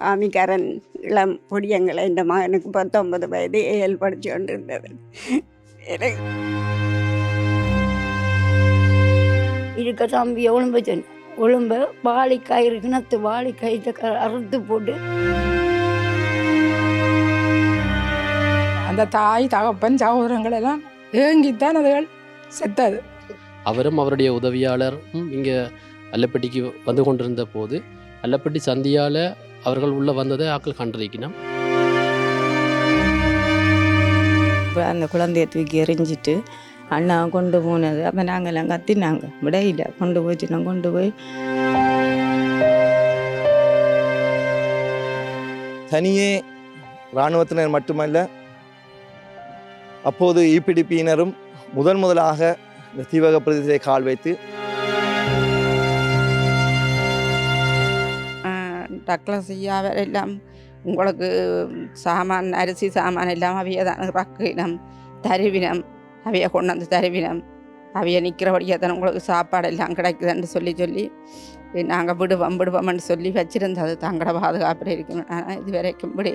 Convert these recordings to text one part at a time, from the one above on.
ஆமிக்காரன் இளம் பொடியங்களை இந்த மகனுக்கு பத்தொன்பது வயது ஏஎல் படித்து கொண்டு இருந்தது எனக்கு இருக்க தம்பி ஒழும்பு சொன்ன ஒழும்ப வாளிக்காய் கிணத்து வாளிக்காய் அறுத்து போட்டு. அந்த தாய் தகப்பன் சகோதரங்கள் எல்லாம் ஏங்கித்தான் அதுகள் செத்தது. அவரும் அவருடைய உதவியாளரும் இங்கே அல்லப்பட்டிக்கு வந்து கொண்டிருந்த போது அல்லப்பட்டி சந்தியால் அவர்கள் உள்ளே வந்ததை ஆக்கள் கண்டிருக்கணும் அந்த குழந்தைய தூக்கி எறிஞ்சிட்டு அண்ணா கொண்டு போனது. அப்போ நாங்கள் எல்லாம் கத்தினாங்க. விடையில கொண்டு போயிட்டு நான் கொண்டு போய். தனியே இராணுவத்தினர் மட்டுமல்ல அப்போது ஈபிடிபியினரும் முதன் முதலாக இந்த தீவக பிரதேசத்தை கால் வைத்து டக்ளஸ் ஐயா எல்லாம் உங்களுக்கு சாமான் அரிசி சாமான் எல்லாம் அவைய தான் ரக்கினம் தருவினம் அவைய கொண்டு வந்து தருவினம் அவைய நிற்கிறபடியாக தான் உங்களுக்கு சாப்பாடு எல்லாம் கிடைக்குதுன்னு சொல்லி சொல்லி நாங்கள் விடுவோம் விடுவோம்னு சொல்லி வச்சுருந்தது தங்களோட பாதுகாப்பில் இருக்கணும் ஆனால் இது வரைக்கும் விட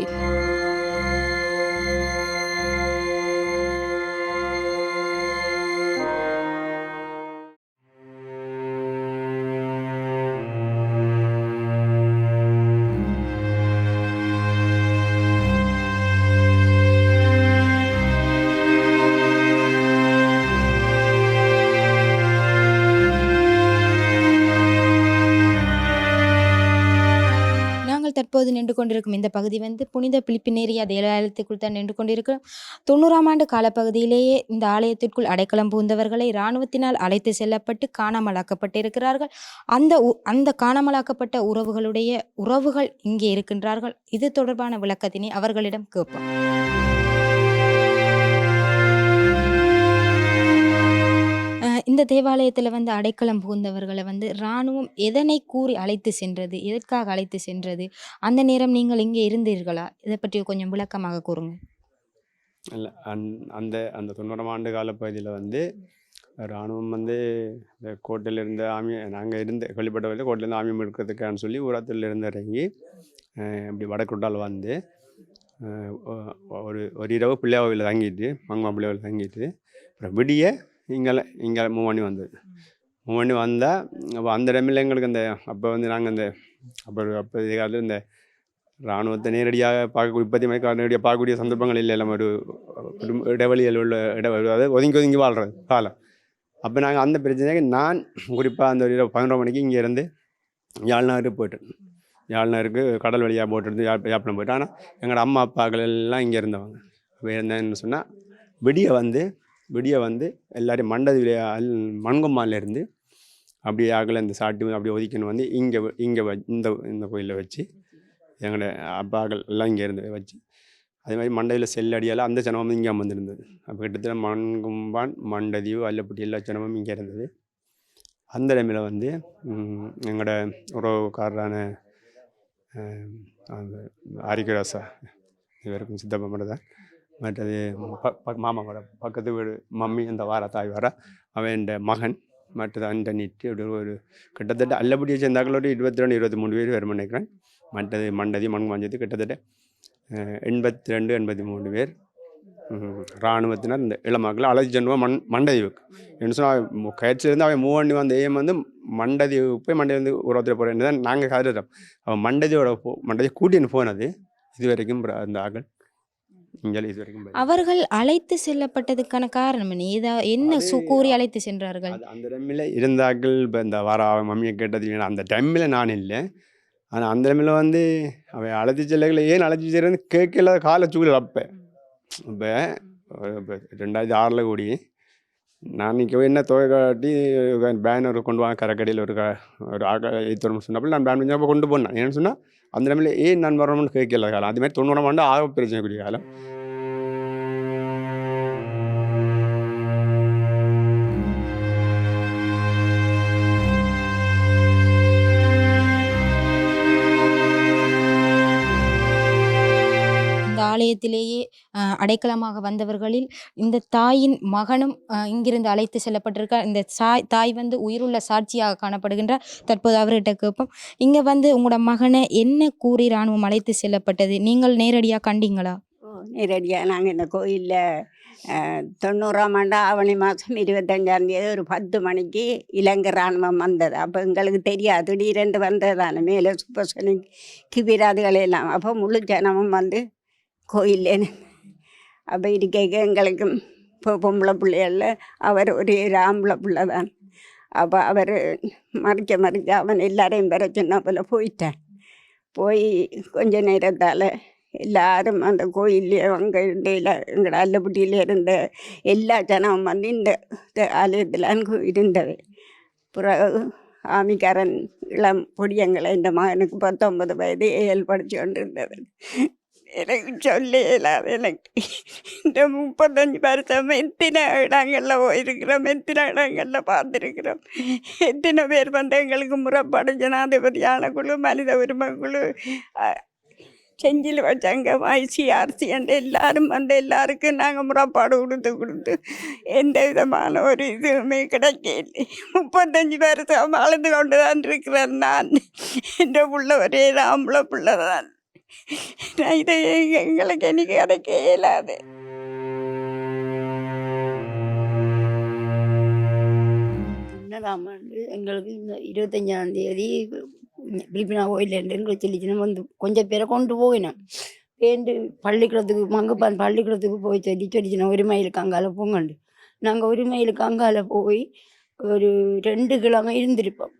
தற்போது நின்று கொண்டிருக்கும். இந்த பகுதி வந்து புனித பிலிப்பினேரியா தேவாலயத்துக்குள் தான் நின்று கொண்டிருக்கும். தொண்ணூறாம் ஆண்டு காலப்பகுதியிலேயே இந்த ஆலயத்திற்குள் அடைக்கலம் புகுந்தவர்களை இராணுவத்தினால் அழைத்து செல்லப்பட்டு காணாமலாக்கப்பட்டிருக்கிறார்கள். அந்த உ- அந்த காணாமலாக்கப்பட்ட உறவுகளுடைய உறவுகள் இங்கே இருக்கின்றார்கள். இது தொடர்பான விளக்கத்தினை அவர்களிடம் கேட்போம். இந்த தேவாலயத்தில் வந்து அடைக்கலம் புகுந்தவர்களை வந்து இராணுவம் எதனை கூறி அழைத்து சென்றது எதற்காக அழைத்து சென்றது அந்த நேரம் நீங்கள் இங்கே இருந்தீர்களா? இதை பற்றி கொஞ்சம் விளக்கமாக கூறுங்க இல்லை அந் அந்த அந்த தொண்ணூறாம் ஆண்டு கால பகுதியில் வந்து இராணுவம் வந்து இந்த கோட்டையில் இருந்த ஆமி நாங்கள் இருந்த கொல்லிப்பட்ட வரையில் கோட்டையிலேருந்து ஆமியம் எடுக்கிறதுக்கான்னு சொல்லி ஊராத்துல இருந்து இறங்கி இப்படி வடக்குட்டால் வந்து ஒரு ஒரு இரவு பிள்ளையாவில் தங்கிட்டு மங்கம்மா பிள்ளையாவில் தங்கிட்டு அப்புறம் விடிய இங்கே இங்கே மூவ் பண்ணி வந்தது. மூவ் பண்ணி வந்தால் அப்போ அந்த டைமில் எங்களுக்கு அந்த அப்போ வந்து நாங்கள் அந்த அப்போ அப்போ காலத்தில் இந்த இராணுவத்தை நேரடியாக பார்க்க இப்போதைய மாதிரி நேரடியாக பார்க்கக்கூடிய சந்தர்ப்பங்கள் இல்லை. எல்லாம் ஒரு குடும்ப இடைவெளியில் உள்ள இட அதாவது ஒதுங்கி ஒதுங்கி வாழ்கிறது காலம். அப்போ நாங்கள் அந்த பிரச்சனைக்கு நான் குறிப்பாக அந்த ஒரு பதினொரு மணிக்கு இங்கேருந்து யாழ்நாடு போயிட்டேன் யாழ்நாருக்கு கடல் வழியாக போட்டு யாழ் யாழ்ப்பாணம் போயிட்டேன் ஆனால் எங்களோட அம்மா அப்பாக்கள் எல்லாம் இங்கே இருந்தவங்க. அப்போ என்னன்னு சொன்னால் விடிய வந்து விடிய வந்து எல்லோரும் மண்டதில் மண்கொம்மாலேருந்து அப்படியே ஆகல இந்த சாட்டி அப்படியே ஒதுக்கின்னு வந்து இங்கே இங்கே இந்த இந்த கோயிலில் வச்சு எங்களோட அப்பாக்கள் எல்லாம் இங்கே இருந்து வச்சு அதே மாதிரி மண்டையில் செல்லடியால் அந்த ஜனமும் இங்கே வந்திருந்தது அப்போ கிட்டத்தட்ட மண்கும்பான் மண்டதீவு அல்லப்பட்டி எல்லா ஜனமும் இங்கே இருந்தது. அந்த டைமில் வந்து எங்களோட உறவுக்காரரான அந்த ஆரிகராசா இவருக்கும் சித்தப்பா மட்டும் தான் மற்றது ப- மாமா வர பக்கத்து வீடு மம்மி அந்த வார தாய் வர அவன் மகன் மற்றது அந்த நீட்டு அப்படி ஒரு கிட்டத்தட்ட அல்லபடியை சேர்ந்தாக்களோட இருபத்தி ரெண்டு இருபத்தி மூணு பேர் வரும் நினைக்கிறேன். மற்றது மண்டதி மண் வாஞ்சது கிட்டத்தட்ட எண்பத்தி ரெண்டு எண்பத்தி மூணு பேர் இராணுவத்தினர் இந்த இளமக்களை அழைச்சி சென்றுவா மண் மண்டதீவுக்கு என்ன சொன்னால் கயிற்சிலேருந்து அவன் மூவ் பண்ணி வந்த ஏம் வந்து மண்டதீவுக்கு போய் மண்டை வந்து உரத்தில் போகிறேன்னு தான் நாங்கள் கருதுறோம் அவன் மண்டதியோட போ மண்டதி கூட்டின்னு போனது இது வரைக்கும் அந்த ஆக்கள் அவர்கள் அழைத்து செல்லப்பட்டதுக்கான காரணம் என்ன? ஏதா என்ன சு கூறி அழைத்து சென்றார்கள்? அது அந்த டைமில் இருந்தாக்கள் இப்போ இந்த வர மம்மியை கேட்டது அந்த டைமில் நான் இல்லை. ஆனால் அந்த டைமில் வந்து அவன் அழைச்சி செல்லகளை ஏன் அழைச்சி செல்றது கேட்கல காலை சூழல் அப்போ. இப்போ இப்போ ரெண்டாயிரத்தி ஆறில் கூடி நான் நிற்க என்ன தொகை காட்டி பேனர் கொண்டு வாங்க கரைக்கடையில் ஒரு ஒரு ஆக சொன்னப்போ நான் பேன் பண்ணப்போ கொண்டு போனேன். ஏன்னு சொன்னால் அந்த டைமில் ஏன் நான் வரணும்னு கேட்கல காலம்? அதுமாதிரி தொண்ணூறாம் ஆண்டு ஆக பிரச்சனைக்குரிய காலம் ஆலயத்திலேயே அடைக்கலமாக வந்தவர்களில் இந்த தாயின் மகனும் இங்கிருந்து அழைத்து செல்லப்பட்டிருக்கார் இந்த சாய் தாய் வந்து உயிருள்ள சாட்சியாக காணப்படுகின்றார் தற்போது அவர்கிட்ட கேட்போம். இங்கே வந்து உங்களோட மகனை என்ன கூறி இராணுவம் அழைத்து செல்லப்பட்டது? நீங்கள் நேரடியாக கண்டீங்களா? நேரடியாக நாங்கள் இந்த கோயிலில் தொண்ணூறாம் ஆண்டு ஆவணி மாதம் இருபத்தஞ்சாம் தேதி ஒரு பத்து மணிக்கு இலங்கை இராணுவம் வந்தது. அப்போ எங்களுக்கு தெரியாது. திடீரென்று வந்ததான மேலே சுப்பசனி கிபிராதுகள் எல்லாம். அப்போ முழு ஜனமும் வந்து கோயில்ல அப்போ இருக்க எங்களுக்கு இப்போ பொம்பளை பிள்ளைகளில் அவர் ஒரே ஒரு ஆம்பளை பிள்ளை தான் அப்போ அவர் மறைக்க மறைக்க அவன் எல்லாரையும் வர சொன்ன போல் போயிட்டான் போய் கொஞ்ச நேரத்தால் எல்லாரும் அந்த கோயிலே அங்கே இருந்த எங்களோட அல்லப்பட்டியில் இருந்த எல்லா ஜனமும் வந்து இந்த ஆலயத்தில் அங்கு இருந்தவை. பிறகு ஆமிக்காரன் இளம் பொடியங்களை இந்த மகனுக்கு பத்தொன்பது வயது ஏழு படித்து கொண்டிருந்தது எனக்கு சொல்ல இயலாது எனக்கு இந்த முப்பத்தஞ்சு வருஷம் எத்தனை இடங்களில் போயிருக்கிறோம் எத்தனை இடங்களில் பார்த்துருக்கிறோம். எத்தனை பேர் வந்து எங்களுக்கு முறைப்பாடு ஜனாதிபதியான குழு மனித உரிமை குழு செஞ்சில் வச்சாங்க ஐசிஆர்சி என்று எல்லாரும் வந்து எல்லாருக்கும் நாங்கள் முறைப்பாடு கொடுத்து கொடுத்து எந்த விதமான ஒரு இதுவுமே கிடைக்கல. முப்பத்தஞ்சு வருஷம் வாழ்ந்து கொண்டு தான் இருக்கிறேன் நான். என்ற புள்ள ஒரே ஆம்பளை பிள்ளை தான். இதை எங்களுக்கு எனக்கு கிடைக்க இயலாது என்னதாம் எங்களுக்கு இந்த இருபத்தஞ்சாம் தேதி பிலிப்பினா கோயிலேருந்து எங்களுக்கு சொல்லிச்சுன்னா வந்து கொஞ்சம் பேரை கொண்டு போயினோம் பேண்டு பள்ளிக்கூடத்துக்கு மங்கப்பான் பள்ளிக்கூடத்துக்கு போய் சொல்லி சொல்லிச்சுனா ஒரு மயிலுக்கு அங்கால போங்கண்டு. நாங்கள் ஒரு மயிலுக்கு அங்கால போய் ஒரு ரெண்டு கிழமை இருந்திருப்போம்.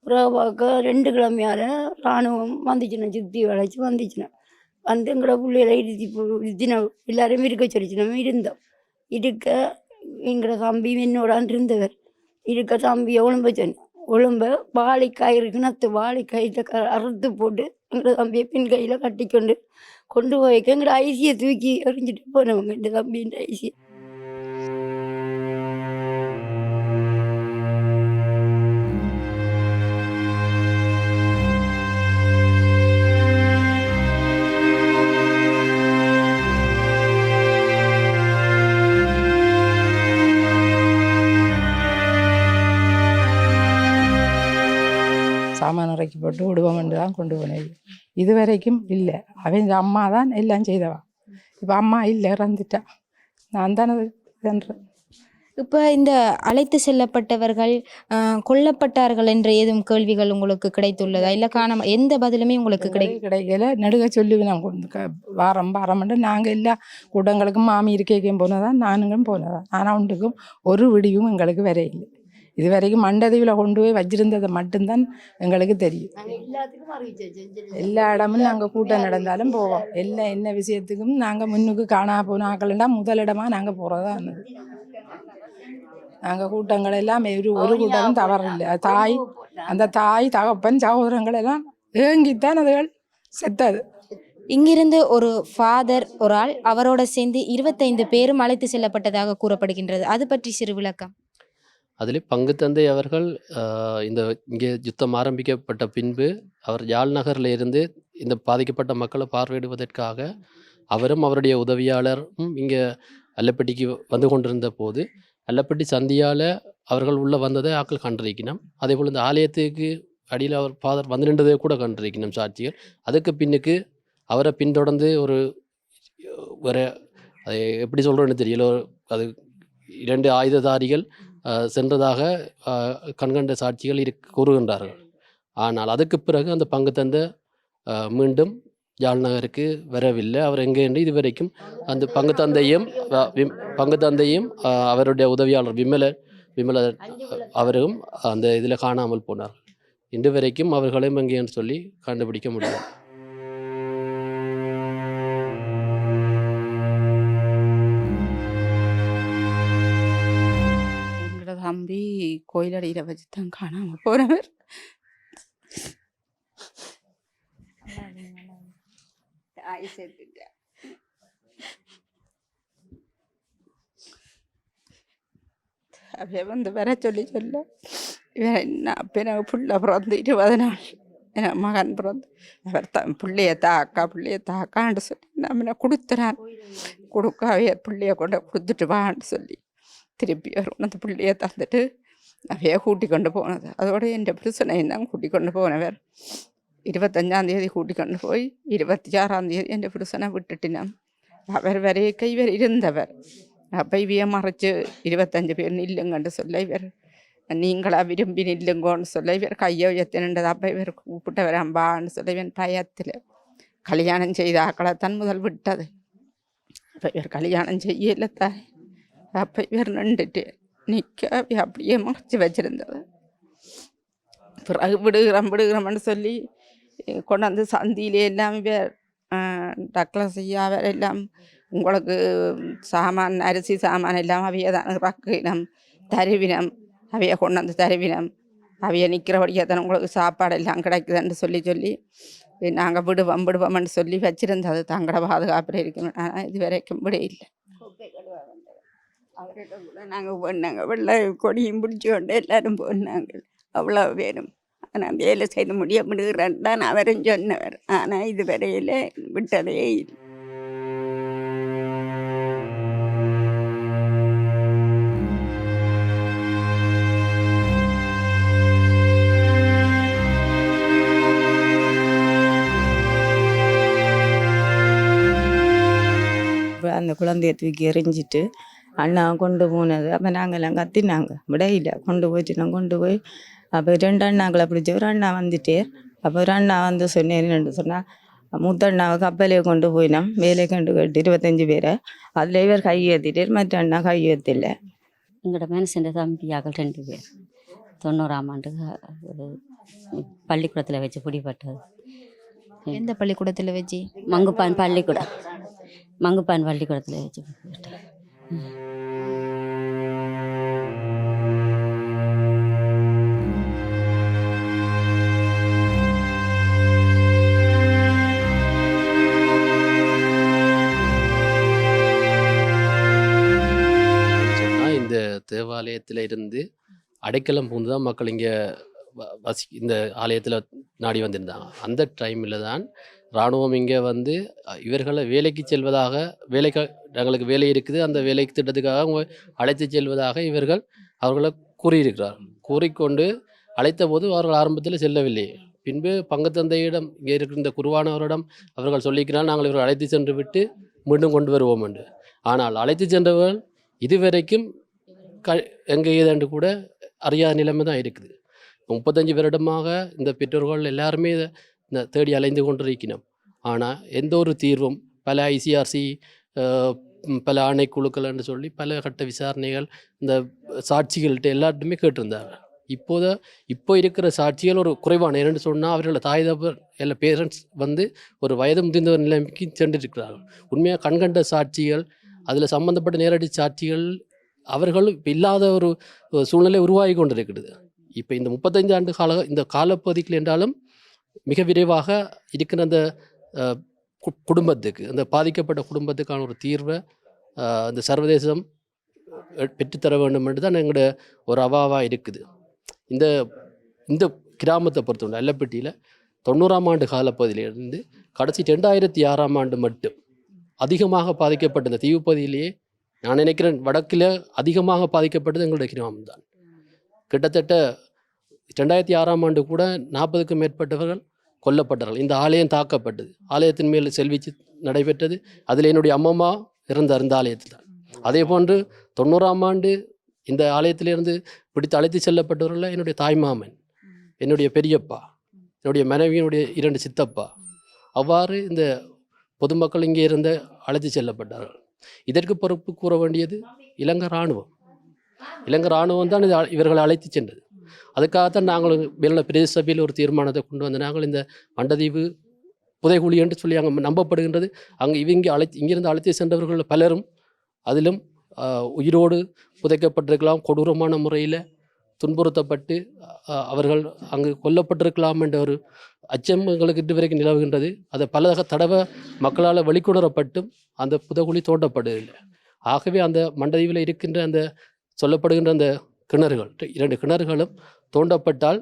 அப்புறம் பார்க்க ரெண்டு கிழமையால் இராணுவம் வந்துச்சுன்னா சுற்றி வளைச்சி வந்துச்சுன்னா. வந்து எங்களோட பிள்ளைகளை இருத்தி இருத்தின எல்லாரும் இருக்க சொல்லிச்சுனோம் இருந்தோம். இருக்க எங்களோட தம்பி என்னோடான் இருந்தவர். இருக்க தம்பி ஒழும்ப சொன்னேன். ஒழும்ப வாழைக்காய் இருக்குன்னு கிணத்து வாழைக்காயில் க அறுத்து போட்டு எங்களோட தம்பியை பின் கையில் கட்டிக்கொண்டு கொண்டு போய்க்க எங்களோட ஐசியை தூக்கி எறிஞ்சிட்டு போனவங்க இந்த தம்பின்ற ஐசியை. போட்டு விடுவோம்னு தான் கொண்டு போனது. இது வரைக்கும் இல்லை அவங்க அம்மா தான் எல்லாம் செய்தவா? இப்போ அம்மா இல்லை இறந்துட்டா. நான் தானே இதுன்றேன் இப்போ இந்த அழைத்து செல்லப்பட்டவர்கள் கொல்லப்பட்டார்கள் என்ற ஏதும் கேள்விகள் உங்களுக்கு கிடைத்துள்ளதா? இல்லை காணாம எந்த பதிலுமே உங்களுக்கு கிடை கிடை கிடைக்கல. நடுக சொல்லி நான் கொண்டு வாரம் வாரம்ட்டு நாங்கள் எல்லா கூட்டங்களுக்கும் மாமி இருக்கைக்கும் போனதா நானுங்களும் போனதா. ஆனால் ஒன்றுக்கும் ஒரு விடியும் எங்களுக்கு வரையில்லை. இது வரைக்கும் மண்டதீவில் கொண்டு போய் வச்சிருந்ததை மட்டும்தான் எங்களுக்கு தெரியும். நாங்கள் எல்லா இடமும் நாங்கள் கூட்டம் நடந்தாலும் போவோம். எல்லா என்ன விஷயத்துக்கும் நாங்கள் முன்னுக்கு காணா போனாக்கள்னா முதலிடமா நாங்கள் போகிறதா இருந்தது. நாங்கள் கூட்டங்கள் எல்லாம் ஒரு ஒரு கூட்டமும் தவறில்லை. தாய் அந்த தாய் தகப்பன் சகோதரங்கள் எல்லாம் ஏங்கித்தான் அதுகள் செத்தது. இங்கிருந்து ஒரு ஃபாதர் ஒரு ஆள் அவரோட சேர்ந்து இருபத்தைந்து பேரும் அழைத்து செல்லப்பட்டதாக கூறப்படுகின்றது. அது பற்றி சிறு விளக்கம். அதில் பங்கு தந்தை அவர்கள் இந்த இங்கே யுத்தம் ஆரம்பிக்கப்பட்ட பின்பு அவர் யாழ் நகரில் இருந்து இந்த பாதிக்கப்பட்ட மக்களை பார்வையிடுவதற்காக அவரும் அவருடைய உதவியாளரும் இங்கே அல்லப்பட்டிக்கு வந்து கொண்டிருந்த போது அல்லப்பட்டி சந்தியால் அவர்கள் உள்ளே வந்ததை ஆக்கள் கண்டிருக்கணும் அதே போல் இந்த ஆலயத்துக்கு அடியில் அவர் ஃபாதர் வந்து நின்றதை கூட கண்டிருக்கணும் சாட்சிகள். அதுக்கு பின்னுக்கு அவரை பின்தொடர்ந்து ஒரு ஒரு அது எப்படி சொல்கிறோன்னு தெரியல. ஒரு அது இரண்டு ஆயுததாரிகள் சென்றதாக கண்கண்ட சாட்சிகள் இரு கூறுகின்றார்கள். ஆனால் அதுக்கு பிறகு அந்த பங்கு தந்த மீண்டும் யாழ் நகருக்கு வரவில்லை. அவர் எங்கே என்று இதுவரைக்கும் அந்த பங்கு தந்தையும் பங்கு தந்தையும் அவருடைய உதவியாளர் விமல விமல அவரும் அந்த இதில் காணாமல் போனார் இன்று வரைக்கும் அவர்களும் எங்கேன்னு சொல்லி கண்டுபிடிக்க முடியும் எங்களோட தம்பி கோயிலடியில் வச்சு தான் காணாமல் போனவர் அப்படியே வந்து வர சொல்லி சொல்ல. இவன் என்ன அப்போ நாங்கள் புள்ள பிறந்து இருபது நாள் என் மகன் பிறந்து. அவர் த பிள்ளைய தாக்கா பிள்ளைய தாக்கான்னு சொல்லி நம்ம கொடுத்துறான். கொடுக்காவே பிள்ளைய கொண்டு கொடுத்துட்டு வான்னு சொல்லி. திருப்பி அவர் உனது பிள்ளைய தந்துட்டு அவைய கூட்டி கொண்டு போனது அதோட என் புருஷனையும் தான் கூட்டி கொண்டு போனவர் இருபத்தஞ்சாம் தேதி கூட்டி கொண்டு போய் இருபத்தி ஆறாம் தேதி என் புருஷனை விட்டுட்டினான் அவர் வரைய கைவர் இருந்தவர் அப்போ இவைய மறைச்சு இருபத்தஞ்சு பேர் நில்லுங்கன்னு சொல்ல இவர் நீங்களா விரும்பி நில்லுங்கோன்னு சொல்ல இவர் கையை உயர்த்தினது அப்போ இவர் கூப்பிட்டவர் அம்பான்னு சொல்ல இவன் பயத்தில் கல்யாணம் செய்த ஆக்களைத்தான் முதல் விட்டது அப்போ இவர் கல்யாணம் செய்யல தாய் அப்போ இவர் நின்றுட்டு நிற்காவி அப்படியே மறைச்சு வச்சிருந்தது. பிறகு விடுகிறோம் விடுகிறோம்னு சொல்லி கொண்டாந்து சந்தியிலே எல்லாம் இவர் டக்ளஸ் ஐயா அவர் எல்லாம் உங்களுக்கு சாமான் அரிசி சாமான் எல்லாம் அவைய தான் ரக்கினம் தருவினம் அவைய கொண்டாந்து தருவினம் அவைய நிற்கிறபடியாக தான் உங்களுக்கு சாப்பாடு எல்லாம் கிடைக்குதுன்னு சொல்லி சொல்லி நாங்கள் விடுவோம் விடுவோம்னு சொல்லி வச்சுருந்தது. தங்களோட பாதுகாப்பில் இருக்கணும் ஆனால் இது வரைக்கும் விட இல்லை அவர்கிட்ட கூட நாங்கள் போனாங்க வெள்ளை கொடியும் பிடிச்சி கொண்டு எல்லாரும் போனாங்க அவ்வளோ பேரும். ஆனால் வேலை செய்து முடிய முடிகிறேன் தான் அவரும் சொன்னவர். ஆனால் இது வரையில் விட்டதே இல்லை. அந்த குழந்தைய தூக்கி எறிஞ்சிட்டு அண்ணா கொண்டு போனது. அப்போ நாங்கள்லாம் கத்தினாங்க. விடையில கொண்டு போயிட்டு நான் கொண்டு போய் அப்போ ரெண்டு அண்ணாக்களை பிடிச்ச ஒரு அண்ணா வந்துட்டே அப்போ ஒரு அண்ணா வந்து சொன்னேன்னு சொன்னால் மூத்த அண்ணாவை கப்பலே கொண்டு போயினோம் வேலை கண்டு கேட்டு இருபத்தஞ்சி பேரை அதில் இவர் கையேற்றிட்டு மற்ற அண்ணா கையேற்றல எங்களோட மனுஷன் தம்பியாக்கள் ரெண்டு பேர். தொண்ணூறாம் ஆண்டு ஒரு பள்ளிக்கூடத்தில் வச்சு பிடிப்பட்டது எந்த பள்ளிக்கூடத்தில் வச்சு? மங்குப்பான் பள்ளிக்கூடம். மங்குப்பான் பள்ளிக்கூடத்தில் வச்சு பிடிபட்டது. தேவாலயத்தில் இருந்து அடைக்கலம் பூந்து தான் மக்கள் இங்கே வசி இந்த ஆலயத்தில் நாடி வந்திருந்தாங்க. அந்த டைமில் தான் இராணுவம் இங்கே வந்து இவர்களை வேலைக்கு செல்வதாக வேலைக்கு எங்களுக்கு வேலை இருக்குது அந்த வேலைக்கு திட்டத்துக்காக அவங்க அழைத்து செல்வதாக இவர்கள் அவர்களை கூறியிருக்கிறார்கள் கூறிக்கொண்டு அழைத்த போது அவர்கள் ஆரம்பத்தில் செல்லவில்லை. பின்பு பங்குத்தந்தையிடம் இங்கே இருக்கிற இந்த குருவானவரிடம் அவர்கள் சொல்லிக்கிறார் நாங்கள் இவர்கள் அழைத்து சென்று விட்டு மீண்டும் கொண்டு வருவோம் என்று. ஆனால் அழைத்து சென்றவர்கள் இதுவரைக்கும் க எங்கே ஏதாண்டு கூட அறியாத நிலைமை தான் இருக்குது. முப்பத்தஞ்சு வருடமாக இந்த பெற்றோர்கள் எல்லாருமே இந்த தேடி அலைந்து கொண்டிருக்கணும் ஆனால் எந்த ஒரு தீர்வும் பல ஐசிஆர்சி பல ஆணைக்குழுக்கள் என்று சொல்லி பல கட்ட விசாரணைகள் இந்த சாட்சிகள்கிட்ட எல்லார்ட்டுமே கேட்டிருந்தாங்க இப்போத இப்போ இருக்கிற சாட்சிகள் ஒரு குறைவான. ஏன்னு சொன்னால் அவர்களோட தாய் தப்பர் எல்லா பேரண்ட்ஸ் வந்து ஒரு வயது முதிர்ந்த நிலைமைக்கு சென்றிருக்கிறார்கள். உண்மையாக கண்கண்ட சாட்சிகள் அதில் சம்மந்தப்பட்ட நேரடி சாட்சிகள் அவர்களும் இப்போ இல்லாத ஒரு சூழ்நிலை உருவாகி கொண்டிருக்கிறது. இப்போ இந்த முப்பத்தஞ்சு ஆண்டு கால இந்த காலப்பகுதிகள் என்றாலும் மிக விரைவாக இருக்கிற அந்த குடும்பத்துக்கு அந்த பாதிக்கப்பட்ட குடும்பத்துக்கான ஒரு தீர்வை அந்த சர்வதேசம் பெற்றுத்தர வேண்டும் என்று தான் எங்களோட ஒரு அவாவாக இருக்குது. இந்த இந்த கிராமத்தை பொறுத்தவரை அல்லப்பட்டியில் தொண்ணூறாம் ஆண்டு காலப்பகுதியிலிருந்து கடைசி ரெண்டாயிரத்தி ஆறாம் ஆண்டு மட்டும் அதிகமாக பாதிக்கப்பட்ட இந்த தீவுப்பகுதியிலேயே நான் நினைக்கிறேன் வடக்கில் அதிகமாக பாதிக்கப்பட்டது எங்களுடைய கிராமம் தான் கிட்டத்தட்ட ரெண்டாயிரத்தி ஆறாம் ஆண்டு கூட நாற்பதுக்கும் மேற்பட்டவர்கள் கொல்லப்பட்டார்கள். இந்த ஆலயம் தாக்கப்பட்டது. ஆலயத்தின் மேல் செல்விச்சு நடைபெற்றது. அதில் என்னுடைய அம்மம்மா இறந்தார் இந்த ஆலயத்தில் தான் அதே போன்று தொண்ணூறாம் ஆண்டு இந்த ஆலயத்திலிருந்து பிடித்து அழைத்து செல்லப்பட்டவர்கள் என்னுடைய தாய்மாமன் என்னுடைய பெரியப்பா என்னுடைய மனைவியினுடைய இரண்டு சித்தப்பா. அவ்வாறு இந்த பொதுமக்கள் இங்கே இருந்து அழைத்து செல்லப்பட்டார்கள். இதற்கு பொறுப்பு கூற வேண்டியது இலங்கை இராணுவம். இலங்கை இராணுவம் தான் இது இவர்களை அழைத்து சென்றது. அதுக்காகத்தான் நாங்கள் மேல பிரதேச சபையில் ஒரு தீர்மானத்தை கொண்டு வந்து நாங்கள் இந்த மண்டதீவு புதைகுழி என்று சொல்லி அங்கே நம்பப்படுகின்றது. அங்கே இவங்க அழைத்து இங்கிருந்து அழைத்து சென்றவர்கள் பலரும் அதிலும் உயிரோடு புதைக்கப்பட்டிருக்கலாம். கொடூரமான முறையில் துன்புறுத்தப்பட்டு அவர்கள் அங்கு கொல்லப்பட்டிருக்கலாம் என்ற ஒரு அச்சம் எங்களுக்கு இன்று வரைக்கும் நிலவுகின்றது. அதை பல தடவை மக்களால் வெளிக்கொணரப்பட்டும் அந்த புதகுழி தோண்டப்படவில்லை ஆகவே அந்த மண்டதீவில் இருக்கின்ற அந்த சொல்லப்படுகின்ற அந்த கிணறுகள் இரண்டு கிணறுகளும் தோண்டப்பட்டால்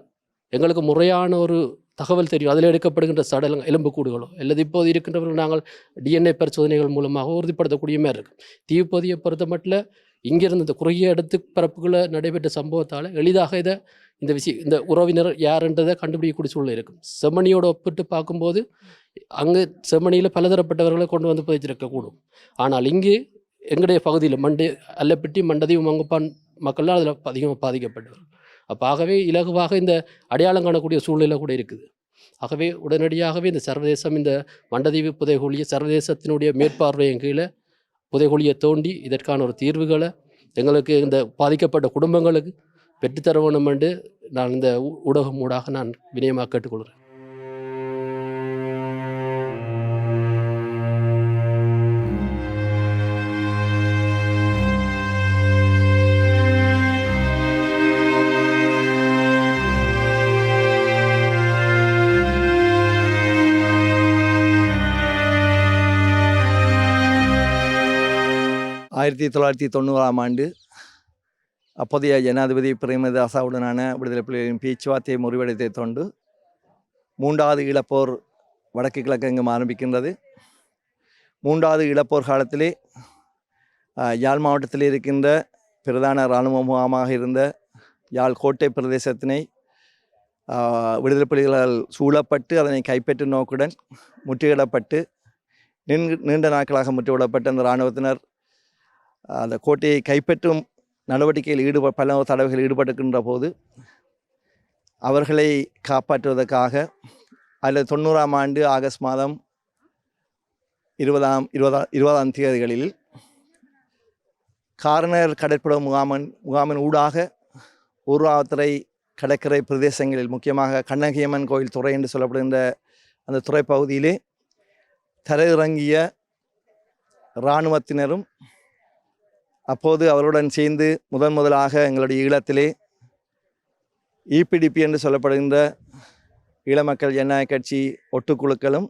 எங்களுக்கு முறையான ஒரு தகவல் தெரியும். அதில் எடுக்கப்படுகின்ற சடலங்கள் எலும்புக்கூடுகளோ அல்லது இப்போது இருக்கின்றவர்கள் நாங்கள் டிஎன்ஏ பரிசோதனைகள் மூலமாக உறுதிப்படுத்தக்கூடிய மாதிரி இருக்கும். தீவுப்பதியை பொறுத்த மட்டும் இங்கிருந்து இந்த குறுகிய இடத்து பரப்புகளை நடைபெற்ற சம்பவத்தால் எளிதாக இதை இந்த விஷயம் இந்த உறவினர் யாருன்றதை கண்டுபிடிக்கக்கூடிய சூழ்நிலை இருக்கும். செம்மணியோட ஒப்பிட்டு பார்க்கும்போது அங்கே செம்மணியில் பலதரப்பட்டவர்களை கொண்டு வந்து புதைச்சிருக்கக்கூடும் ஆனால் இங்கே எங்களுடைய பகுதியில் மண்டை அல்லப்பட்டி மண்டதி மங்கப்பான் மக்கள்லாம் அதில் அதிகமாக பாதிக்கப்பட்டவர். அப்போ ஆகவே இலகுவாக இந்த அடையாளம் காணக்கூடிய சூழ்நிலை கூட இருக்குது. ஆகவே உடனடியாகவே இந்த சர்வதேசம் இந்த மண்டதீவு புதைகுழியை சர்வதேசத்தினுடைய மேற்பார்வையின் கீழே புதைகுழியை தோண்டி இதற்கான ஒரு தீர்வுகளை எங்களுக்கு இந்த பாதிக்கப்பட்ட குடும்பங்களுக்கு பெற்றுத்தர வேணும் என்று நான் இந்த ஊ- ஊடகம் ஊடாக நான் வினயமாக கேட்டுக்கொள்கிறேன். ஆயிரத்தி தொள்ளாயிரத்தி தொண்ணூறாம் ஆண்டு அப்போதைய ஜனாதிபதி பிரேமதாசாவுடனான விடுதலை புலிகளின் பேச்சுவார்த்தையை முறிவடைத்தை தொண்டு மூன்றாவது இழப்போர் வடக்கு கிழக்கெங்கும் ஆரம்பிக்கின்றது. மூன்றாவது இழப்போர் காலத்திலே யாழ் மாவட்டத்தில் இருக்கின்ற பிரதான இராணுவ முகாமாக இருந்த யாழ் கோட்டை பிரதேசத்தினை விடுதலை புலிகளால் சூழப்பட்டு அதனை கைப்பற்றும் நோக்குடன் முற்றுகிடப்பட்டு நீண்ட நீண்ட நாட்களாக முற்றுவிடப்பட்ட அந்த இராணுவத்தினர் அந்த கோட்டையை கைப்பற்றும் நடவடிக்கையில் ஈடுப பல தடவைகள் ஈடுபட்டுக்கின்ற போது அவர்களை காப்பாற்றுவதற்காக அதில் தொண்ணூறாம் ஆண்டு ஆகஸ்ட் மாதம் இருபதாம் இருபதா இருபதாம் தேதிகளில் காரணர் கடற்பட முகாமன் முகாமின் ஊடாக ஊர்வாவத்துறை கடற்கரை பிரதேசங்களில் முக்கியமாக கண்ணகியம்மன் கோயில் துறை என்று சொல்லப்படுகின்ற அந்த துறை பகுதியிலே தரையிறங்கிய இராணுவத்தினரும் அப்போது அவருடன் சேர்ந்து முதன் முதலாக எங்களுடைய ஈழத்திலே இபிடிபி என்று சொல்லப்படுகின்ற ஈழ மக்கள் ஜனநாயக கட்சி ஒட்டுக்குழுக்களும்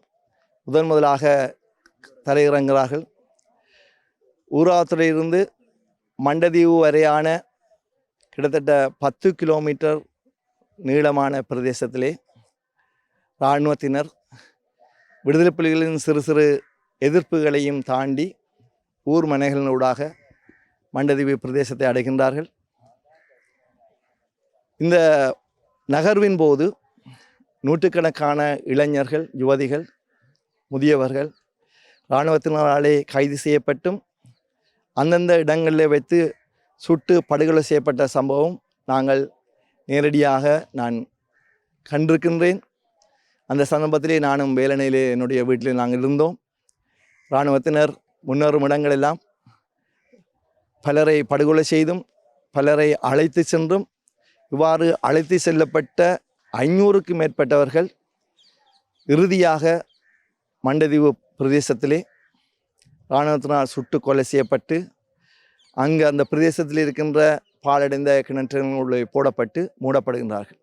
முதன் முதலாக தரையிறங்குகிறார்கள் ஊராத்துறையிலிருந்து மண்டதீவு வரையான கிட்டத்தட்ட பத்து கிலோமீட்டர் நீளமான பிரதேசத்திலே இராணுவத்தினர் விடுதலை புலிகளின் சிறு சிறு எதிர்ப்புகளையும் தாண்டி ஊர் மனைகளினூடாக மண்டதீவு பிரதேசத்தை அடைகின்றார்கள். இந்த நகர்வின் போது நூற்றுக்கணக்கான இளைஞர்கள் யுவதிகள் முதியவர்கள் இராணுவத்தினராலே கைது செய்யப்பட்டும் அந்தந்த இடங்களில் வைத்து சுட்டு படுகொலை செய்யப்பட்ட சம்பவம் நாங்கள் நேரடியாக நான் கண்டிருக்கின்றேன். அந்த சந்தர்ப்பத்திலே நானும் வேலனையிலே என்னுடைய வீட்டில் நாங்கள் இருந்தோம். இராணுவத்தினர் முன்னேறும் இடங்களெல்லாம் பலரை படுகொலை செய்தும் பலரை அழைத்து சென்றும் இவ்வாறு அழைத்து செல்லப்பட்ட ஐநூறுக்கு மேற்பட்டவர்கள் இறுதியாக மண்டதீவு பிரதேசத்திலே இராணுவத்தினால் சுட்டு கொலை செய்யப்பட்டு அங்கு அந்த பிரதேசத்தில் இருக்கின்ற பாலடைந்த கிணற்றுகளுள்ளே போடப்பட்டு மூடப்படுகின்றார்கள்.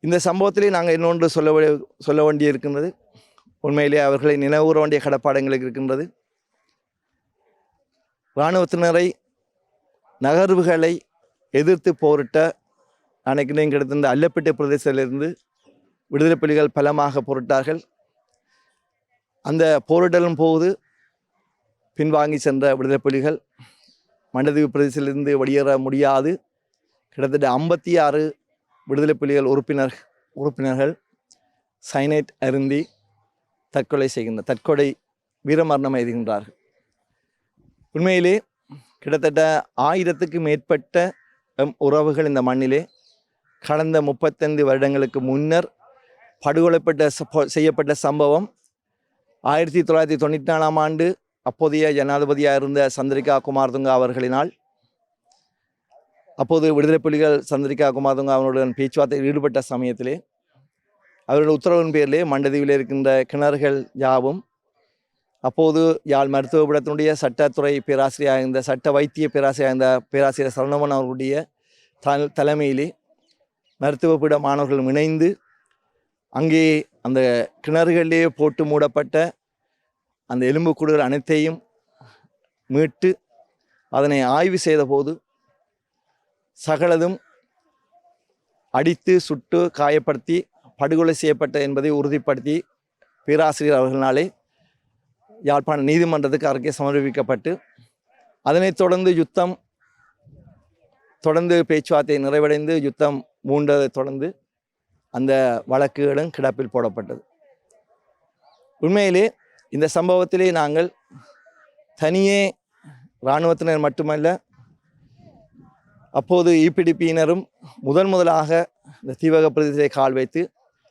இந்த சம்பவத்திலே நாங்கள் இன்னொன்று சொல்ல வே- சொல்ல வேண்டி இருக்கின்றது உண்மையிலே அவர்களை நினைவுற வேண்டிய கடப்பாடங்களுக்கு இருக்கின்றது. இராணுவத்தினரை நகர்வுகளை எதிர்த்து போரிட்ட அன்னைக்கு கிடைத்திருந்த அல்லப்பேட்டை பிரதேசத்திலிருந்து விடுதலை புலிகள் பலமாக போரிட்டார்கள். அந்த போரிடலும் போது பின்வாங்கி சென்ற விடுதலை புலிகள் மண்டதீவு பிரதேசத்திலிருந்து வெளியேற முடியாது. கிட்டத்தட்ட ஐம்பத்தி ஆறு விடுதலை புலிகள் உறுப்பினர் உறுப்பினர்கள் சைனைட் அருந்தி தற்கொலை செய்கின்ற தற்கொலை வீரமரணம் எழுதுகின்றார்கள் உண்மையிலே கிட்டத்தட்ட ஆயிரத்துக்கு மேற்பட்ட எம் உறவுகள் இந்த மண்ணிலே. கடந்த முப்பத்தைந்து வருடங்களுக்கு முன்னர் படுகொலைப்பட்ட செய்யப்பட்ட சம்பவம். ஆயிரத்தி தொள்ளாயிரத்தி தொண்ணூற்றி நாலாம் ஆண்டு அப்போதைய ஜனாதிபதியாக இருந்த சந்திரிகா குமார்துங்கா அவர்களினால் அப்போது விடுதலை புலிகள் சந்திரிகா குமார்துங்கா அவர்களுடன் பேச்சுவார்த்தையில் ஈடுபட்ட சமயத்திலே அவருடைய உத்தரவின் பேரிலே மண்டதீவில் இருக்கின்ற கிணறுகள் யாவும் அப்போது யாழ் மருத்துவபீடத்தினுடைய சட்டத்துறை பேராசிரியராக இருந்த சட்ட வைத்திய பேராசிரியராக இருந்த பேராசிரியர் சரணவன் அவர்களுடைய தல் தலைமையிலே மருத்துவபீட மாணவர்கள் இணைந்து அங்கே அந்த கிணறுகளிலே போட்டு மூடப்பட்ட அந்த எலும்புக்கூடுகள் அனைத்தையும் மீட்டு அதனை ஆய்வு செய்தபோது சகலதும் அடித்து சுட்டு காயப்படுத்தி படுகொலை செய்யப்பட்ட என்பதை உறுதிப்படுத்தி பேராசிரியர் அவர்களினாலே யாழ்ப்பாண நீதிமன்றத்துக்கு அறிக்கை சமர்ப்பிக்கப்பட்டு அதனைத் தொடர்ந்து யுத்தம் தொடர்ந்து பேச்சுவார்த்தை நிறைவடைந்து யுத்தம் மூண்டதை தொடர்ந்து அந்த வழக்குகளும் கிடப்பில் போடப்பட்டது. உண்மையிலே இந்த சம்பவத்திலே நாங்கள் தனியே இராணுவத்தினர் மட்டுமல்ல அப்போது ஈபிடிபியினரும் முதன் முதலாக இந்த தீவக பிரதேசத்தை கால் வைத்து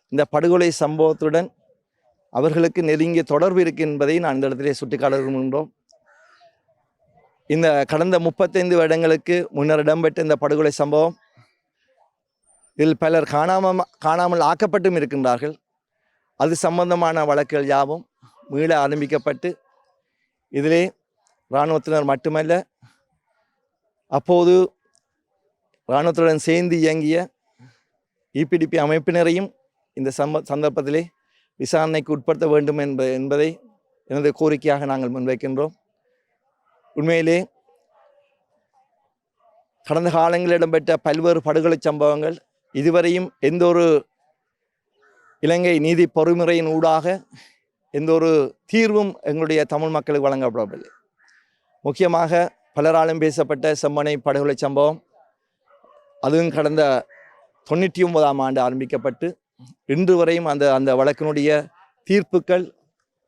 இந்த படுகொலை சம்பவத்துடன் அவர்களுக்கு நெருங்கிய தொடர்பு இருக்கு என்பதை நான் இந்த இடத்திலே சுட்டிக்காட்ட விரும்புகின்றோம் இந்த கடந்த முப்பத்தைந்து வருடங்களுக்கு முன்னர் இடம்பெற்ற இந்த படுகொலை சம்பவம் இதில் பலர் காணாம காணாமல் ஆக்கப்பட்டும் இருக்கின்றார்கள். அது சம்பந்தமான வழக்குகள் யாவும் மீள ஆரம்பிக்கப்பட்டு இதிலே இராணுவத்தினர் மட்டுமல்ல அப்போது இராணுவத்துடன் சேர்ந்து இயங்கிய இபிடிபி அமைப்பினரையும் இந்த சம்ப சந்தர்ப்பத்திலே விசாரணைக்கு உட்படுத்த வேண்டும் என்ப என்பதை எனது கோரிக்கையாக நாங்கள் முன்வைக்கின்றோம். உண்மையிலே கடந்த காலங்களில் இடம்பெற்ற பல்வேறு படுகொலை சம்பவங்கள் இதுவரையும் எந்த ஒரு இலங்கை நீதி பொறிமுறையின் ஊடாக எந்த ஒரு தீர்வும் எங்களுடைய தமிழ் மக்களுக்கு வழங்கப்படவில்லை. முக்கியமாக பலராலும் பேசப்பட்ட செம்மனை படுகொலை சம்பவம் அதுவும் கடந்த தொண்ணூற்றி ஒன்பதாம் ஆண்டு ஆரம்பிக்கப்பட்டு இன்று வரையும் அந்த அந்த வழக்கினுடைய தீர்ப்புகள்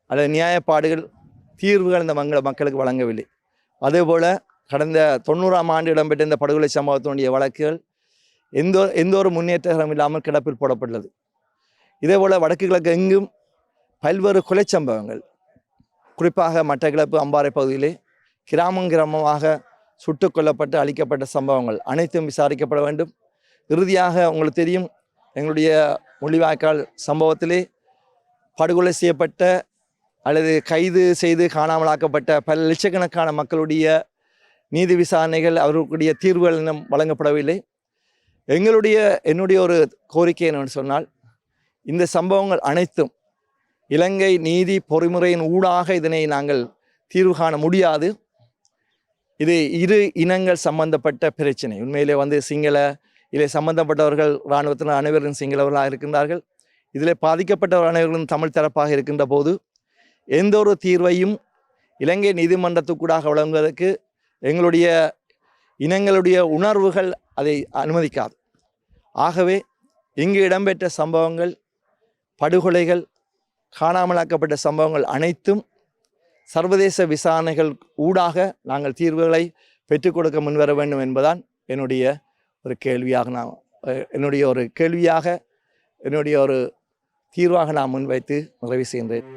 அல்லது நியாயப்பாடுகள் தீர்வுகள் இந்த மங்கள மக்களுக்கு வழங்கவில்லை. அதேபோல் கடந்த தொண்ணூறாம் ஆண்டு இடம்பெற்ற இந்த படுகொலை சம்பவத்தினுடைய வழக்குகள் எந்த எந்த ஒரு முன்னேற்றம் இல்லாமல் கிடப்பில் போடப்பட்டுள்ளது. இதேபோல் வடக்கு கிழக்கு எங்கும் பல்வேறு கொலை சம்பவங்கள் குறிப்பாக மட்டக்கிழப்பு அம்பாறை பகுதியிலே கிராமம் கிராமமாக சுட்டுக் கொல்லப்பட்டு அழிக்கப்பட்ட சம்பவங்கள் அனைத்தும் விசாரிக்கப்பட வேண்டும். இறுதியாக உங்களுக்கு தெரியும் எங்களுடைய முள்ளிவாய்க்கால் சம்பவத்திலே படுகொலை செய்யப்பட்ட அல்லது கைது செய்து காணாமலாக்கப்பட்ட பல லட்சக்கணக்கான மக்களுடைய நீதி விசாரணைகள் அவர்களுடைய தீர்வுகள் இன்னும் வழங்கப்படவில்லை. எங்களுடைய என்னுடைய ஒரு கோரிக்கை என்னன்னு சொன்னால் இந்த சம்பவங்கள் அனைத்தும் இலங்கை நீதி பொறிமுறையின் ஊடாக இதனை நாங்கள் தீர்வு காண முடியாது. இது இரு இனங்கள் சம்பந்தப்பட்ட பிரச்சனை. உண்மையிலே வந்து சிங்கள இதில் சம்பந்தப்பட்டவர்கள் இராணுவத்தினர் அனைவரும் சிங்களவர்களாக இருக்கின்றார்கள். இதில் பாதிக்கப்பட்டவர் அனைவர்களும் தமிழ் தரப்பாக இருக்கின்ற போது எந்த ஒரு தீர்வையும் இலங்கை நீதிமன்றத்துக்கூடாக வழங்குவதற்கு எங்களுடைய இனங்களுடைய உணர்வுகள் அதை அனுமதிக்காது. ஆகவே இங்கு இடம்பெற்ற சம்பவங்கள் படுகொலைகள் காணாமலாக்கப்பட்ட சம்பவங்கள் அனைத்தும் சர்வதேச விசாரணைகள் ஊடாக நாங்கள் தீர்வுகளை பெற்றுக் கொடுக்க முன்வர வேண்டும் என்பதான் என்னுடைய ஒரு கேள்வியாக நான் என்னுடைய ஒரு கேள்வியாக என்னுடைய ஒரு தீர்வாக நான் முன்வைத்து நிறைவு செய்கின்றேன்.